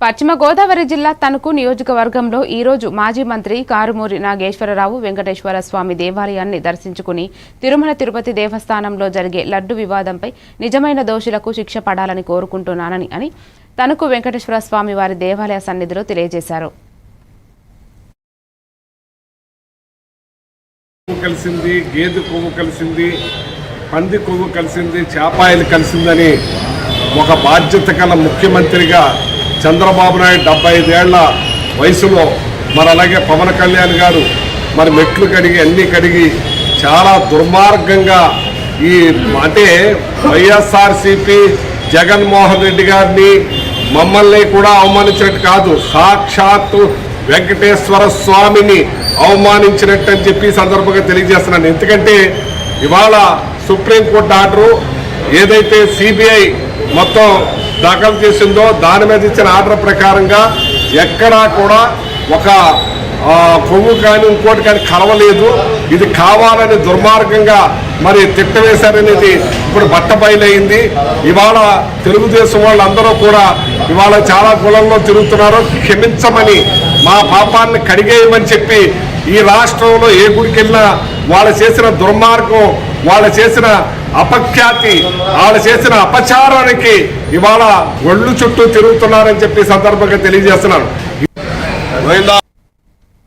పశ్చిమ గోదావరి జిల్లా తణుకు నియోజకవర్గంలో ఈ రోజు మాజీ మంత్రి కారుమూరి నాగేశ్వరరావు వెంకటేశ్వర స్వామి దేవాలయాన్ని దర్శించుకుని తిరుమల తిరుపతి దేవస్థానంలో జరిగే లడ్డు వివాదంపై నిజమైన దోషులకు శిక్ష పడాలని కోరుకుంటున్నానని అని తణుకు వెంకటేశ్వర స్వామి వారి దేవాలయ సన్నిధిలో తెలియజేశారు. కలిసింది గేదె కొవ్వు కలిసింది పంది కొవ్వు కలిసింది చేపాయలు కలిసిందని ఒక బాధ్యత ముఖ్యమంత్రిగా చంద్రబాబు నాయుడు డెబ్బై ఐదేళ్ళ వయసులో మరి అలాగే పవన్ కళ్యాణ్ గారు మరి మెట్లు కడిగి అన్నీ కడిగి చాలా దుర్మార్గంగా ఈ అంటే వైఎస్ఆర్సిపి జగన్మోహన్ రెడ్డి గారిని మమ్మల్ని కూడా అవమానించినట్టు కాదు సాక్షాత్తు వెంకటేశ్వర స్వామిని అవమానించినట్టు అని చెప్పి సందర్భంగా తెలియజేస్తున్నాను. ఎందుకంటే ఇవాళ సుప్రీంకోర్టు ఆర్డరు ఏదైతే సిబిఐ మొత్తం దాఖలు చేసిందో దాని మీద ఇచ్చిన ఆర్డర్ ప్రకారంగా ఎక్కడా కూడా ఒక కొవ్వు కానీ ఇంకోటి కానీ కలవలేదు. ఇది కావాలని దుర్మార్గంగా మరి తిట్టవేశారనేది ఇప్పుడు బట్ట బట్టబయలైంది ఇవాళ తెలుగుదేశం వాళ్ళందరూ కూడా ఇవాళ చాలా కులంలో తిరుగుతున్నారు. క్షమించమని మా పాపాన్ని కడిగేయమని చెప్పి ఈ రాష్ట్రంలో ఏ గుడికి వెళ్ళినా వాళ్ళు చేసిన దుర్మార్గం వాళ్ళు చేసిన అపఖ్యాతి. వాళ్ళు చేసిన అపచారానికి ఇవాళ ఒళ్ళు చుట్టూ తిరుగుతున్నారని చెప్పి సందర్భంగా తెలియజేస్తున్నారు.